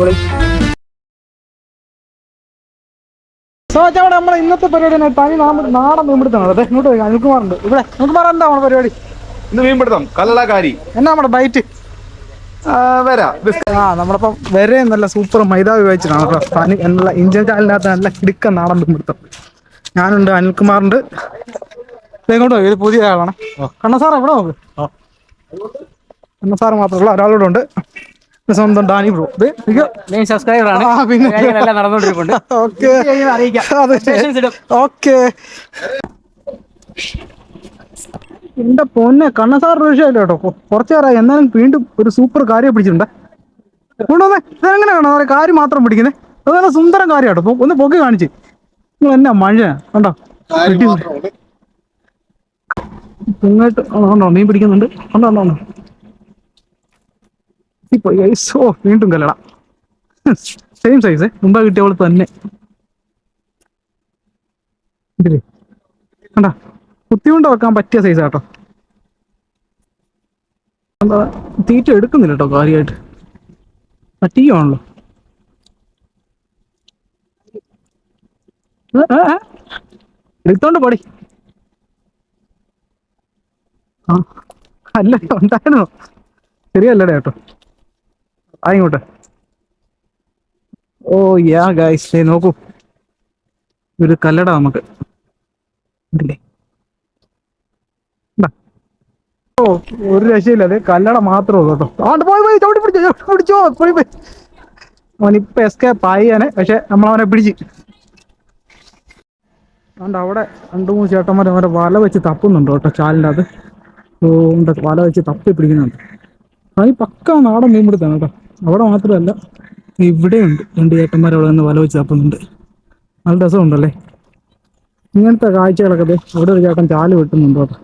അടിപൊളി. സോ അവിടെ നമ്മളെ ഇന്നത്തെ പരിപാടി തനി നാടൻ മീൻപിടുത്താണ് അതെ ഇങ്ങോട്ട് പോയി. അനിൽകുമാറുണ്ട്. ഇവിടെ. അനിൽകുമാർ എന്താ നമ്മുടെ പരിപാടി? ഇന്ന് മീൻപിടുത്തം. കല്ലളക്കാരി എന്നാ നമ്മുടെ ബൈറ്റ് ആ, വരാം. ആ നമ്മളിപ്പം വരെ നല്ല സൂപ്പർ മൈദ ഉപയോഗിച്ചിട്ടാണ് കേട്ടോ. തനി എന്നുള്ള ഇന്ത്യൻ ചാനലിനകത്ത് നല്ല കിടുക്ക നാടൻ മീൻപിടുത്തം. ഞാനുണ്ട് അനിൽകുമാറുണ്ട്. ഇങ്ങോട്ട് പോയി. ഇത് പുതിയ ആളാണ്. കണ്ണ സാർ എവിടെ നോക്ക്. കണ്ണ സാർ മാത്രമല്ല ഒരാളോടുണ്ട് സ്വന്തം ഡാനി ബ്രോ. ഇത്. മെയിൻ സബ്സ്ക്രൈബർ ആണ്. പിന്നെ. കാര്യങ്ങളെല്ലാം നടന്നുകൊണ്ടിരിപ്പുണ്ട് ഓക്കെ. അറിയിക്കാം. ഓക്കെ. എന്റെ പൊന്നെ കണ്ണസാർ വിഷയമല്ല കേട്ടോ. കുറച്ചു നേരമായി. എന്നാലും വീണ്ടും ഒരു സൂപ്പർ കാര്യം പിടിച്ചിട്ടുണ്ട്. കൊണ്ടുവന്നേ ഇതെങ്ങനെ കാണാം? ഒരു കാര്യം മാത്രം പിടിക്കുന്നേ. അത് നല്ല സുന്ദരം കാര്യം കേട്ടോ. ഒന്ന് പൊക്കി കാണിച്ച്. നിങ്ങൾ എന്നാ മഴ കണ്ടോ? പൊങ്ങായിട്ട് ഉണ്ടോ മീൻ പിടിക്കുന്നുണ്ട്. കണ്ടോ ഉണ്ടോ ഉണ്ടോ ഇപ്പൊ guys, ഓ വീണ്ടും കല്ലട. സെയിം സൈസ് മുമ്പ് കിട്ടിയ പോലെ തന്നെ. ഇതില്ലേ കണ്ടാ? കുത്തിയുണ്ട വെക്കാൻ പറ്റിയ സൈസ് കേട്ടോ എന്താ തീറ്റ എടുക്കുന്നില്ല കേട്ടോ കാര്യമായിട്ട് പറ്റിയാണല്ലോ എടുത്തോണ്ട് പടി. ആ. അല്ല ഉണ്ടായിരുന്നു? ശരിയല്ലടേ കേട്ടോ ആ ഓ യാ ഗൈസ് നോക്കൂ. ഒരു കല്ലട നമുക്ക്. ഓ ഒരു രക്ഷയില്ല. അതെ കല്ലട മാത്രമേ ഉള്ളൂ കേട്ടോ. ആണ്ട് പോയി പോയി ചവിട്ടി പിടിച്ചോ പിടിച്ചോ. പോയി പോയി. അവനിപ്പോ എസ്കേപ്പ് ആയിയാനെ പക്ഷെ നമ്മളവനെ പിടിച്ച്. അതുകൊണ്ട് അവിടെ രണ്ടു മൂന്ന് ചേട്ടന്മാർ അവരെ വല വെച്ച് തപ്പുന്നുണ്ട് കേട്ടോ ചാലിന്റെ അത് വല വെച്ച് തപ്പി പിടിക്കുന്നുണ്ട്. അത് പക്ക നാടൻ മീൻ പിടുത്താണ് കേട്ടോ. അവിടെ മാത്രമല്ല ഇവിടെയുണ്ട് രണ്ട് ചേട്ടന്മാർ അവിടെ നിന്ന് വല വെച്ച് തപ്പുന്നുണ്ട് നല്ല രസമുണ്ടല്ലേ? ഇങ്ങനത്തെ കാഴ്ചകളൊക്കെ അവിടെ ഒരു ചേട്ടൻ ചാൽ വെട്ടുന്നുണ്ട് കേട്ടോ.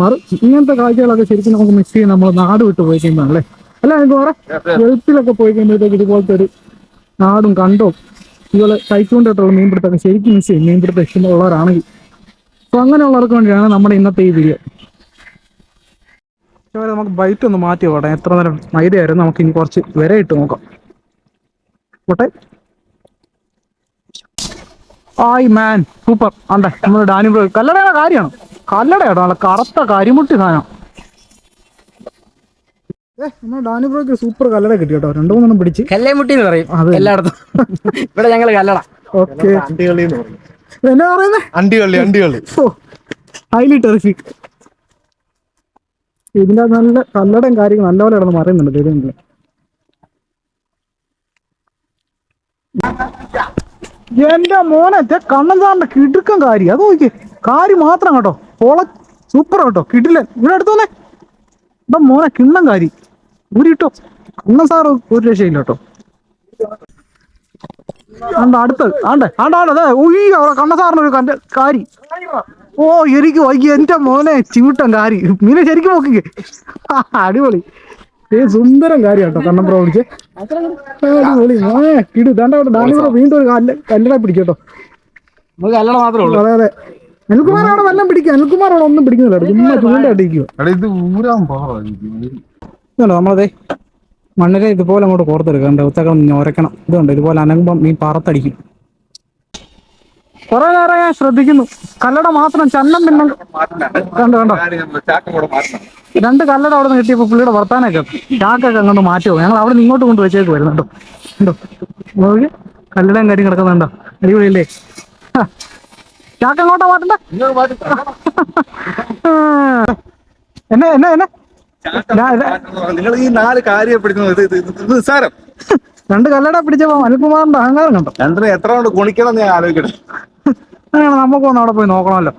മാറും ഇങ്ങനത്തെ കാഴ്ചകളൊക്കെ ശരിക്കും നമുക്ക് മിസ് ചെയ്യും നമ്മൾ നാട് വിട്ട് പോയി കഴിയുമ്പോഴല്ലേ അല്ല? അല്ല അനിൽകുമാറെ ഗൾഫിലൊക്കെ പോയി കഴിയുമ്പോഴത്തേക്ക് ഇതുപോലത്തെ ഒരു നാടും കണ്ടോ? ഇതുപോലെ കൈക്കൊണ്ടിട്ടുള്ള മീൻപിടുത്തമൊക്കെ ശരിക്കും മിസ് ചെയ്യും. മീൻപിടുത്തം ഇഷ്ടമുള്ളവരാണെങ്കിൽ. അപ്പോൾ അങ്ങനെയുള്ളവർക്ക് വേണ്ടിയാണ് നമ്മുടെ ഇന്നത്തെ ഈ വീഡിയോ പക്ഷേ നമുക്ക് ബൈറ്റ് ഒന്ന് മാറ്റി പോട്ടെ. എത്ര നേരം മൈദയായിരുന്നു നമുക്ക് ഇനി കുറച്ച് വരെ ഇട്ട് നോക്കാം. പോട്ടെ. ആയ് മാൻ സൂപ്പർ ആണ്ടെ നമ്മൾ ഡാനി ബ്രോ കല്ലടയുടെ കാര്യമാണ്. കല്ലടയാട്ടോ. നല്ല കറുത്ത കരിമുട്ടി സാധനം. ഏ ഡാനി ബ്രോയ്ക്ക് സൂപ്പർ കല്ലട കിട്ടി കേട്ടോ. രണ്ടു മൂന്നെണ്ണം പിടിച്ച്. കല്ലേമുട്ടി എന്ന് പറയും. എല്ലായിടത്തും. ഇവിടെ ഞങ്ങൾ കല്ലട. ഓക്കെ അണ്ടികളി എന്ന് പറയും. എന്നാ പറയുന്നേ? അണ്ടികളി അണ്ടികളി ഹൈലി ടെറിഫിക് ഇതിന്റെ നല്ല കല്ലടയും കാര്യങ്ങൾ നല്ലപോലെ കിടന്ന് പറയുന്നുണ്ട് ദൈവങ്ങളെ എന്റെ മോനെ കണ്ണൻ സാറിന്റെ കിടുക്കം കാര്യം. അത് നോക്കിയേ കാരി മാത്രം കേട്ടോ. പോള സൂപ്പർ കേട്ടോ. കിടിലൻ. ഇവിടെ എടുത്തോന്നേ ഇതാ മോനെ കിണ്ണം കാരി ഊരിട്ടോ കണ്ണൻ സാറ് ഒരു രക്ഷയില്ല കേട്ടോ. ആണ്ട അടുത്ത്. ആണ്ടെ ആണ്ട ആണ്ട അതെ ഉയ്യോ അവിടെ കണ്ണ സാറിന് ഒരു കണ്ട കാരി ഓ എനിക്ക് വൈകി എന്റെ മോനെ ചിമിട്ടൻ കാരി. മീനെ ശരിക്കും നോക്കിക്കേ. അടിപൊളി. ഏ സുന്ദരം കാര്യാട്ടോ കേട്ടോ കണ്ണം പ്രോ അടിപൊളി. മോനെ കിടു ദാണ്ട അവിടെ വീണ്ടും ഒരു കല്ല് കല്ലട പിടിക്കട്ടോ. കല്ലട മാത്രമേ ഉള്ളൂ. അതെ അതെ. അനിൽകുമാർ അവിടെ വല്ലതും അനിൽകുമാർ അവിടെ ഒന്നും പിടിക്കുന്നില്ല. ചുമ്മാ പോകാം ഇതുണ്ടോ നമ്മളതേ? മണ്ണിനെ ഇതുപോലെ അങ്ങോട്ട് കോർത്തെടുക്കാം. കണ്ടോ? ഉത്തകം ഞൊരക്കണം ഇതുണ്ട്? ഇതുപോലെ അനങ്ങുമ്പം ഈ പറത്തടിക്കും. കുറെ നേരം ഞാൻ ശ്രദ്ധിക്കുന്നു. കല്ലട മാത്രം ചന്നം പിന്നെ കണ്ടു കണ്ടോ? രണ്ട് കല്ലട അവിടെ നിന്ന് കിട്ടിയപ്പോ പുള്ളിയുടെ വർത്താനൊക്കെ ചാക്കൊക്കെ അങ്ങോട്ട് മാറ്റുമോ ഞങ്ങൾ അവിടെ നിന്ന് ഇങ്ങോട്ട് കൊണ്ട് വെച്ചേക്ക് വരുന്നുണ്ടോ. ഉണ്ടോ നോക്കി കല്ലടയും കാര്യം കിടക്കുന്നുണ്ടോ അടിപൊളിയല്ലേ? ചാക്ക അങ്ങോട്ടാ മാറ്റണ്ട. എന്നെ എന്നെ എന്നെ? നിങ്ങൾ ഈ നാല് കാര്യം പിടിക്കുന്നത് നിസ്സാരം. രണ്ട് കല്ലട പിടിച്ചപ്പോ അനിൽകുമാറിന്റെ അഹങ്കാരം കണ്ടോ? രണ്ടിനെ എത്ര കൊണ്ട് ഗുണിക്കണം ഞാൻ ആലോചിക്കട്ടെ അങ്ങനെയാണ് നമുക്കൊന്ന് അവിടെ പോയി നോക്കണമല്ലോ.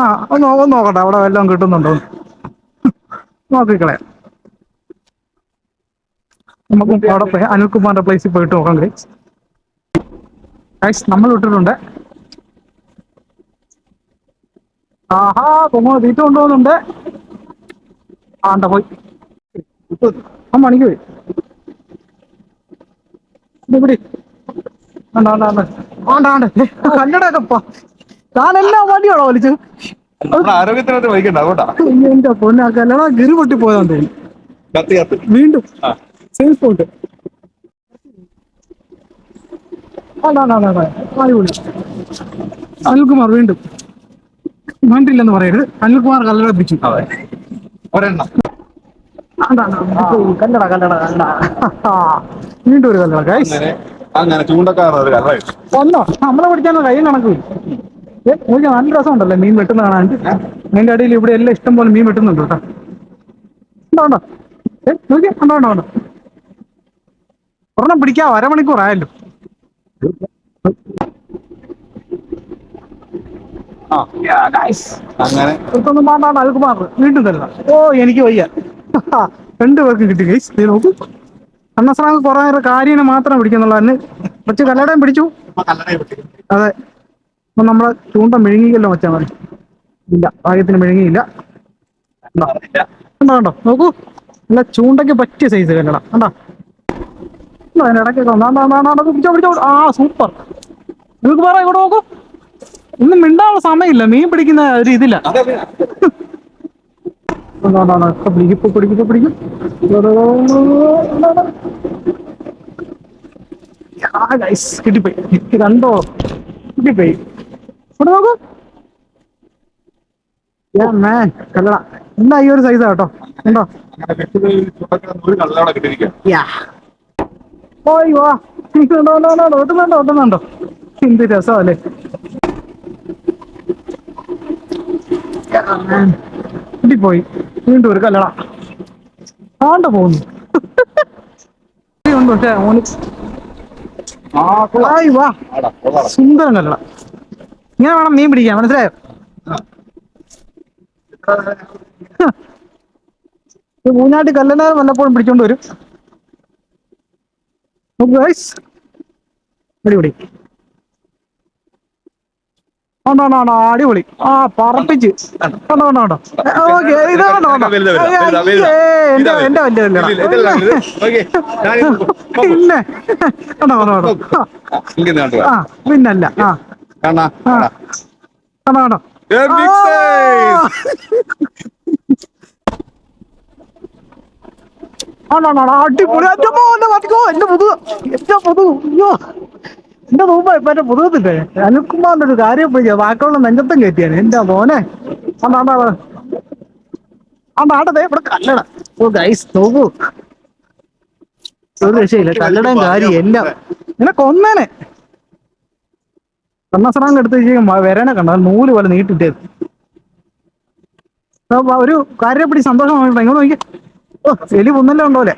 ആ, ഒന്ന് ഒന്ന് നോക്കട്ടെ അവിടെ വല്ലതും കിട്ടുന്നുണ്ടോ? നോക്കിക്കളെ നോക്കിക്കളയാം. നമുക്കും അവിടെ പോയി അനിൽകുമാറിന്റെ പ്ലേസിൽ പോയിട്ട് നോക്കാം ഗൈസ് ഗൈസ് നമ്മൾ വിട്ടിട്ടുണ്ട്. ആഹാ പൊങ്ങോ തീറ്റ കൊണ്ടുപോകുന്നുണ്ട്. ആണ്ട പോയി. ആ മണിക്ക് പോയി. ഇത് കല്ലടയൊക്കെ താൻ എല്ലാ വണ്ടിയാണോ വലിച്ചത് ആരോഗ്യത്തിനകത്ത് വഹിക്കണ്ട അതുകൊണ്ടാ. എന്റെ പൊന്ന കല്ലട ഗിരി പൊട്ടി പോയതാന്ന് തോന്നുന്നു വീണ്ടും. സെയിം സ്പോട്ട് അടിപൊളി. അനിൽകുമാർ വീണ്ടും. കണ്ടില്ലെന്ന് പറയരുത്. അനിൽകുമാർ കല്ലട പിടിച്ചു. ഒരെണ്ണം. കല്ലട കല്ലട കല്ലട. വീണ്ടും ഒരു കല്ലട അങ്ങനെ ഒരു കഥ ഒന്നോ? നമ്മളെ പിടിക്കാൻ കൈ കണക്കും. എനിക്ക് നല്ല രസമുണ്ടല്ലോ മീൻ വെട്ടുന്ന കാണാൻ. അതിന്റെ അടിയിൽ ഇവിടെ എല്ലാം ഇഷ്ടം പോലെ മീൻ വെട്ടുന്നുണ്ട് കേട്ടോ. ഉണ്ടോ ഉണ്ടോ? ഏ നോക്കിയാ ഉണ്ടോ ഉണ്ടോ ഉണ്ടോ? ഒരെണ്ണം പിടിക്കാം അരമണിക്കൂർ ആയല്ലോ. അങ്ങനെ. ഇതൊന്നും വേണ്ടാണ് അൽകുമാർ വീണ്ടും തരണം. ഓ എനിക്ക് വയ്യ. രണ്ടു പേർക്ക് കിട്ടി ഗൈസ് നീ നോക്കൂ. അന്നസ്രാങ്ക് കുറെ നേരം കാര്യനെ മാത്രം പിടിക്കുന്നുള്ളൂ. കുറച്ച് കല്ലടയും പിടിച്ചു. അതെ. അപ്പൊ നമ്മളെ ചൂണ്ട മെഴുകിയല്ലോ വെച്ചാൽ മതി ഇല്ല ഭാഗ്യത്തിന് മെഴുകിയില്ല. കണ്ടോ? കണ്ടോ? നോക്കൂ. അല്ല ചൂണ്ടയ്ക്ക് പറ്റിയ സൈസ് കല്ലട. കണ്ടോ? ആണ്ടാ, പിടിച്ചോ, പിടിച്ചോ. ആ സൂപ്പർ നിങ്ങൾക്ക് പറ ഇവിടെ നോക്കൂ. ഒന്നും മിണ്ടാനുള്ള സമയമില്ല. മീൻ പിടിക്കുന്ന ഒരു ഇതില്ല അതെ അതെ. No, no, no, ഇപ്പൊ പിടിക്കും, ഇപ്പൊ പിടിക്കും, ഇപ്പൊ പിടിക്കും. കിട്ടിപ്പോയി. കണ്ടോ? കിട്ടിപ്പോയി. ഇവിടെ നോക്കൂ. Man, കല്ലട. എന്നാ ഈ ഒരു സൈസാ കേട്ടോ ഉണ്ടോ അങ്ങനെ വെച്ചത് ചൂണ്ടക്കാരൻ ഒരു കല്ലട കിട്ടിയിരിക്കുക ഓയ് വാ ഉണ്ടോ ഉണ്ടോ ഉണ്ടോ ഒട്ടുന്നുണ്ടോ ഒട്ടുന്നുണ്ടോ എന്ത് രസമല്ലേ കിട്ടിപ്പോയി വീണ്ടും ഒരു കല്ലട ആണ്ട പോകുന്നു. ഉണ്ട് പക്ഷേ ഓന്. ആയി വാ. സുന്ദരം കല്ലട ഇങ്ങനെ വേണം മീൻ പിടിക്കാൻ മനസ്സിലായോ? മൂന്നാട്ട് കല്ലനെ വല്ലപ്പോഴും പിടിച്ചോണ്ട് വരും. അടിപൊളി ഉണ്ടോ ഉണ്ടോ ഉണ്ടോ അടിപൊളി ആ പറപ്പിച്ച് കണ്ടോ കണ്ടോ കണ്ടോ ഓക്കെ ഇത് കണ്ടോ കണ്ടോ വലുതാ, വലുതാ, വലുതാ, വലുതാ. എന്റെ എന്റെ വലിയ പിന്നെ ആ, പിന്നല്ല ആ. ആണോ അടിപൊളി എന്റെ മതിക്കോ എന്റെ മുതു എന്റെ മുതു അയ്യോ എന്റെ മുമ്പ് മറ്റേ പുതുക്കത്തില്ലേ അനുകുമാറിന്റെ ഒരു കാര്യം പോയി ബാക്കിയുള്ള നെഞ്ചത്തും കയറ്റിയാണ്. എന്റെ മോനെ. ആണ്ടതേ ഇവിടെ കല്ലട. ഓ ഗൈസ് ഒരു രക്ഷയില്ല. കല്ലടയും കാര്യം എല്ലാം ഇങ്ങനെ കൊന്നേനെ കണ്ണസറാങ്ക് എടുത്ത് വരനെ കണ്ട? നൂൽ പോലെ നീട്ടിട്ടേത് ഒരു കാര്യം പിടി സന്തോഷം ഇങ്ങോട്ട് നോക്കി ഓ എലി പൊന്നല്ലേ ഉണ്ടോലെ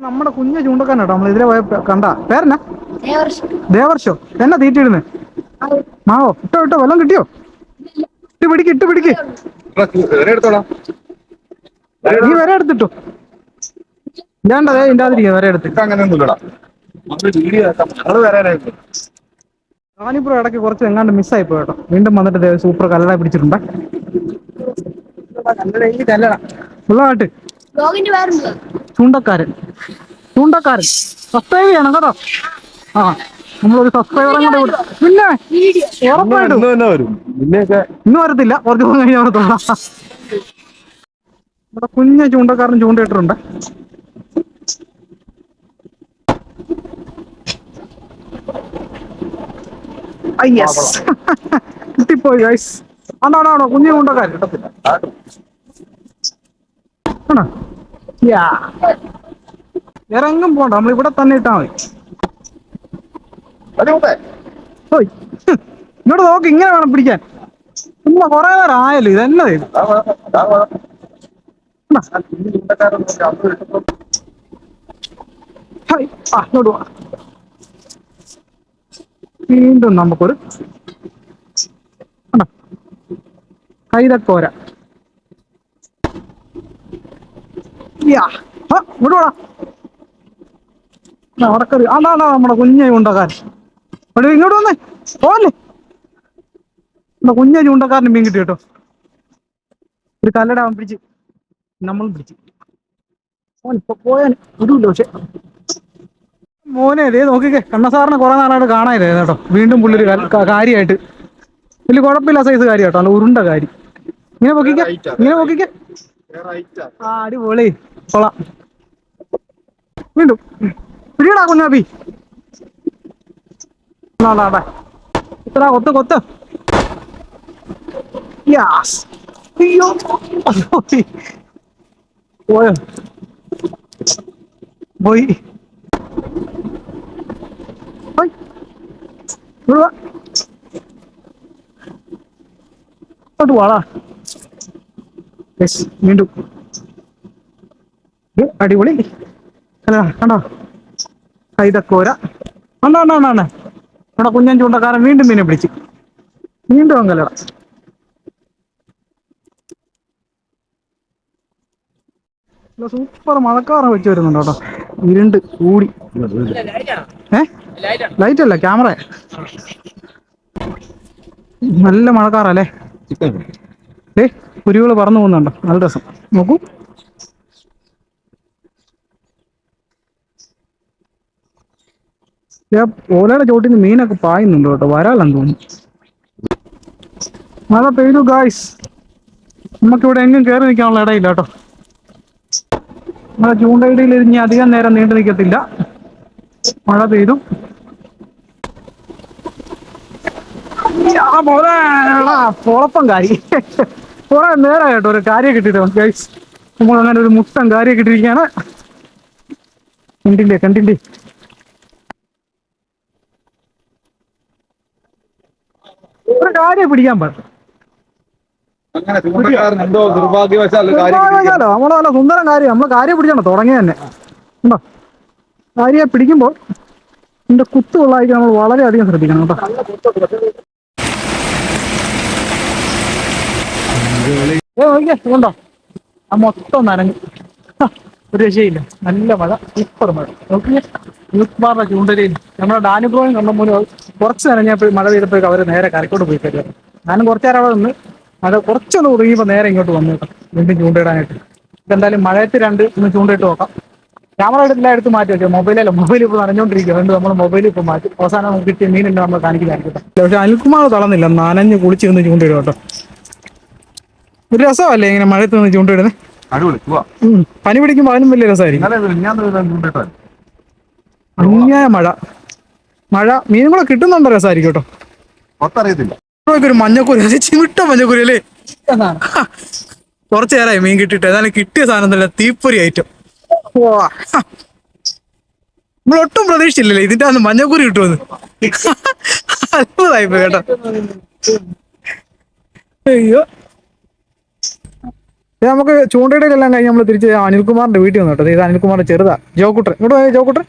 നമ്മുടെ കുഞ്ഞു ചൂണ്ടക്കാനാട്ടോ നമ്മൾ ഇതിലെ പോയ കണ്ട. പേരെന്നാ? ദേവർഷോ. എന്നാ തീറ്റിടുന്നെ മാവോ ഇട്ടോ ഇട്ടോ വെള്ളം കിട്ടിയോ? ഇട്ട് പിടിക്ക് ഇട്ട് പിടിക്ക്. നീ വരെ എടുത്തിട്ടോ. ഇല്ലാണ്ടതേ ഇതിന്റെ അതിരിക്കുക വരെ എടുത്ത്. റാണിപുരം ഇടയ്ക്ക് കുറച്ച് എങ്ങാണ്ട് മിസ്സായി പോയി കേട്ടോ. വീണ്ടും വന്നിട്ട് സൂപ്പർ കല്ലട പിടിച്ചിട്ടുണ്ട്. ചൂണ്ടക്കാരൻ. ചൂണ്ടക്കാരൻ. സബ്സ്ക്രൈബ് ചെയ്യണം കേട്ടോ. ആ നമ്മളൊരു സബ്സ്ക്രൈബറും കൂടെ ഇവിടെ പിന്നെ ഉറപ്പായിട്ടും. ഇന്ന് തന്നെ വരും. നിന്നെയൊക്കെ ഇന്ന് വരത്തില്ല. കുറച്ച് ദിവസം കഴിഞ്ഞ് വരത്തുള്ളൂ. ഇവിടെ കുഞ്ഞ ചൂണ്ടക്കാരൻ ചൂണ്ടയിട്ടുണ്ട് കിട്ടിപ്പോയി ഗൈസ് അതാണോ ആണോ കുഞ്ഞു ചൂണ്ടക്കാരൻ. കിട്ടത്തില്ല. ആണോ? എങ്ങും പോണ്ട. നമ്മൾ ഇവിടെ തന്നെ ഇട്ടാ മതി. ഇങ്ങോട്ട് നോക്ക് ഇങ്ങനെ വേണം പിടിക്കാൻ. ഇല്ല കൊറേ നേരം ആയല്ലോ ഇത് എന്നതാ ഇത് വാ, ദാ വാ. ആ, കുഞ്ഞു ചൂണ്ടക്കാരൻ നോക്കി അന്ന് കിട്ടുമ്പോ ഹായ്. ആ ഇങ്ങോട്ട് വാ വീണ്ടും നമുക്കൊരു കൈതക്കോര ഇങ്ങോട്ട് അവിടെ കയറി അതാണ് നമ്മുടെ കുഞ്ഞ ചൂണ്ടക്കാരൻ ഇങ്ങോട്ട് വന്നേ. പോവല്ലേ? എന്നാ കുഞ്ഞ ചൂണ്ടക്കാരന് മീൻ കിട്ടി കേട്ടോ. ഒരു കല്ലട അവൻ പിടിച്ച്. നമ്മളും പിടിച്ച്. ഓൻ ഇപ്പൊ പോയാൻ വിടൂല്ലോ പക്ഷെ. മോനെ ദേ നോക്കിക്കേ. കണ്ണസാറിനെ കുറെ നാളായിട്ട് കാണാതെ കേട്ടോ. വീണ്ടും പുള്ളിയൊരു കാര്യമായിട്ട്. വലിയ കുഴപ്പമില്ല സൈസ് കാര്യം കേട്ടോ നല്ല ഉരുണ്ട കാര്യം. ഇങ്ങനെ നോക്കിക്കേ ഇങ്ങനെ നോക്കിക്കേ. ആ അടിപൊളി. കൊള്ളാം. വീണ്ടും. പിടിയടാ കുഞ്ഞാപ്പി. ഇത്ര കൊത്ത് കൊത്ത് യാസ് അയ്യോ പോയി. പോയോ. ഇങ്ങോട്ട് വാടാ യെസ് വീണ്ടും അടിപൊളി അല്ല കണ്ടോ കൈതക്കോര കണ്ടോ കണ്ടോ കണ്ടോ നമ്മുടെ കുഞ്ഞൻ ചൂണ്ടക്കാരൻ വീണ്ടും മീനെ പിടിച്ചു. വീണ്ടും അങ്കലട സൂപ്പർ മഴക്കാറ വെച്ച് വരുന്നുണ്ട് കേട്ടോ. ഇരുണ്ട് കൂടി. ഏ? ലൈറ്റ് അല്ല ക്യാമറ നല്ല മഴക്കാറല്ലേ? ഏ കുരുവികൾ പറന്നു പോകുന്നുണ്ടോ. നല്ല രസം. നോക്കൂ. ഓലയുടെ ചോട്ടിൽ നിന്ന് മീനൊക്കെ പായുന്നുണ്ട് കേട്ടോ വരാലെന്ന് തോന്നുന്നു. മഴ പെയ്തു ഗായ്സ് നമുക്കിവിടെ എങ്ങും കയറി നിൽക്കാനുള്ള ഇടയില്ല കേട്ടോ. നമ്മളെ ചൂണ്ടയിടയിൽ ഇനി അധികം നേരം നീണ്ടു നിൽക്കത്തില്ല. മഴ പെയ്തു. പൊളപ്പം കാരി. കുറെ നേരം കേട്ടോ ഒരു കാര്യം കിട്ടിയിട്ട് ഗൈസ് നമ്മൾ അങ്ങനെ ഒരു മുത്തം കാര്യം കിട്ടിയിരിക്കുകയാണ് കണ്ടില്ലേ കണ്ടില്ലേ? ഒരു കാര്യം പിടിക്കാൻ പറ്റും അങ്ങനെ ചൂണ്ടക്കാരൻ എന്തോ ദുർഭാഗ്യവശാൽ കാര്യം നിർഭാഗ്യവശാലോ നമ്മളെ നല്ല സുന്ദരം കാര്യം നമ്മൾ കാര്യം പിടിക്കണം തുടങ്ങിയ തന്നെ. ഉണ്ടോ? കാര്യം പിടിക്കുമ്പോൾ ഇതിന്റെ കുത്തുകൊള്ളായിരിക്കും നമ്മൾ വളരെയധികം ശ്രദ്ധിക്കണം കേട്ടോ. ഏ നോക്കിയേ ഇതുണ്ടോ ആ മൊത്തം നനഞ്ഞു. ഒരു രക്ഷയില്ല. നല്ല മഴ സൂപ്പർ മഴ. നോക്കിയേ യൂത്ത്മാരുടെ ചൂണ്ടലയിൽ നമ്മുടെ കണ്ട കണ്ടപ്പോൾ കുറച്ച് നനഞ്ഞപ്പോൾ മഴ പെയ്തപ്പോഴേക്കും അവർ നേരെ കരക്കോട്ട് പോയി കഴിയാം ഞാനും കുറച്ച് നേരം അവിടെ നിന്ന് മഴ കുറച്ചൊന്ന് ഒതുങ്ങിയപ്പോൾ നേരെ ഇങ്ങോട്ട് വന്നു വീണ്ടും ചൂണ്ടയിടാനായിട്ട്. എന്തായാലും മഴയത്ത് രണ്ട് ഒന്ന് ചൂണ്ടയിട്ട് നോക്കാം. ക്യാമറ എടുത്തില്ല എടുത്ത് മാറ്റി വെച്ചാൽ മൊബൈലല്ല മൊബൈൽ ഇപ്പോൾ നനഞ്ഞോണ്ടിരിക്കുക അതുകൊണ്ട് നമ്മൾ മൊബൈൽ ഇപ്പോൾ മാറ്റി. അവസാനം നമുക്ക് കിട്ടിയ മീനില്ല നമ്മൾ കാണിക്കുന്നതായിരിക്കും പക്ഷെ അനിൽകുമാർ തളർന്നില്ല. നനഞ്ഞ് കുളിച്ച് നിന്ന് ചൂണ്ടയിടും കേട്ടോ. ഒരു രസമല്ലേ ഇങ്ങനെ മഴയത്ത് നിന്ന് ചൂണ്ടയിടുന്നത് അടിപൊളി. പനി പിടിക്കുമ്പോ അതിനും വലിയ രസമായിരിക്കും. അന്യായ മഴ. മഴ മീനും കൂടെ കിട്ടുന്നുണ്ടോ രസമായിരിക്കും കേട്ടോ. ഇവിടെയൊക്കെ ഒരു മഞ്ഞക്കുരി. അത് ചിമിട്ട മഞ്ഞക്കുരി അല്ലേ? കുറച്ചു നേരമായി മീൻ കിട്ടിട്ട് ഏതാണ് കിട്ടിയ സാധനം തന്നെ തീപ്പൊരി ഐറ്റം. നമ്മൾ ഒട്ടും പ്രതീക്ഷിച്ചില്ലല്ലേ ഇതിന്റെ അന്ന് മഞ്ഞക്കുരി കിട്ടുമെന്ന്. അത്ഭുതമായിപ്പോ കേട്ടോ. അയ്യോ. ഇത് നമുക്ക് ചൂണ്ടയിടയിലെല്ലാം കഴിഞ്ഞ് നമ്മൾ തിരിച്ച് അനിൽകുമാറിന്റെ വീട്ടിൽ വന്നു കേട്ടോ. ഇത് അനിൽകുമാറിന്റെ ചെറുതാ. ജോക്കുട്ടൻ. ഇങ്ങോട്ട് പോയ ജോക്കുട്ടൻ?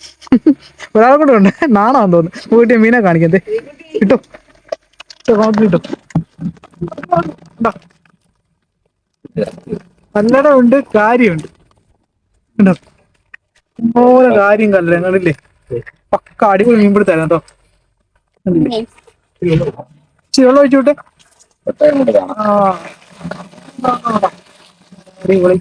ഒരാളെ കൂടെ ഉണ്ട്. നാണാന്ന് തോന്നുന്നു. വീട്ടിൽ മീനെ കാണിക്കേ. ദേ. കിട്ടും കിട്ടും. കല്ലട ഉണ്ട് കാര്യമുണ്ട്. ഉണ്ടോ കാര്യം കല്ലടങ്ങളില്ലേ പക്ക അടിപൊളി മീൻ പിടുത്തായിരുന്നു കേട്ടോ. കണ്ടില്ലേ? ഇച്ചിരി വെള്ളം ഒഴിച്ചു വിട്ടെ. ആ. ആ, ആ. അടിപൊളി